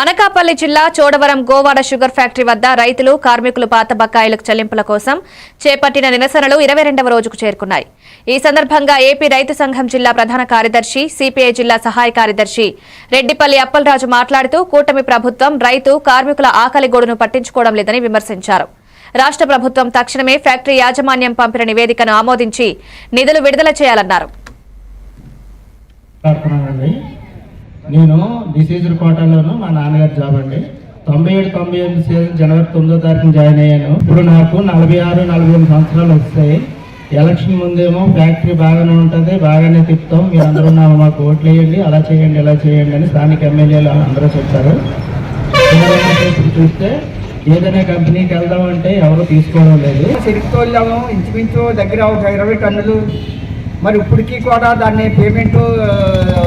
అనకాపల్లి జిల్లా Chodavaram Govada sugar factory వద్ద రైతులు కార్మికులు పాత బకాయిలకు చెల్లింపుల కోసం చేపట్టిన నిరసనలు ఇరవై రెండవ రోజుకు చేరుకున్నాయి. ఈ సందర్భంగా ఏపీ రైతు సంఘం జిల్లా ప్రధాన కార్యదర్శి సిపిఐ జిల్లా సహాయ కార్యదర్శి రెడ్డిపల్లి అప్పలరాజు మాట్లాడుతూ కూటమి ప్రభుత్వం రైతు కార్మికుల ఆకలి గోడును పట్టించుకోవడం లేదని విమర్శించారు. రాష్ట్ర ప్రభుత్వం తక్షణమే ఫ్యాక్టరీ యాజమాన్యం పంపిన నివేదికను ఆమోదించి నిధులు విడుదల చేయాలన్నారు. నేను డిసీజర్ కోటలోను మా నాన్నగారు జాబ్ అండి. తొంభై ఏడు తొంభై ఎనిమిది సీజన్ జనవరి తొమ్మిదో తారీఖున జాయిన్ అయ్యాను. ఇప్పుడు నాకు నలభై ఆరు నలభై ఎనిమిది సంవత్సరాలు వస్తాయి. ఎలక్షన్ ముందేమో ఫ్యాక్టరీ బాగానే ఉంటుంది బాగానే తిప్పుతాం. మీరు అందరూ నా మాకు ఓట్లు వేయండి అలా చేయండి ఇలా చేయండి అని స్థానిక ఎమ్మెల్యేలు అందరూ చెప్పారు. చూస్తే ఏదైనా కంపెనీకి వెళ్దామంటే ఎవరు తీసుకోవడం లేదు. సిరిక్తోళ్ళము ఇంచుమించు దగ్గర ఒక ఇరవై టన్నులు. మరి ఇప్పటికీ కూడా దాన్ని పేమెంట్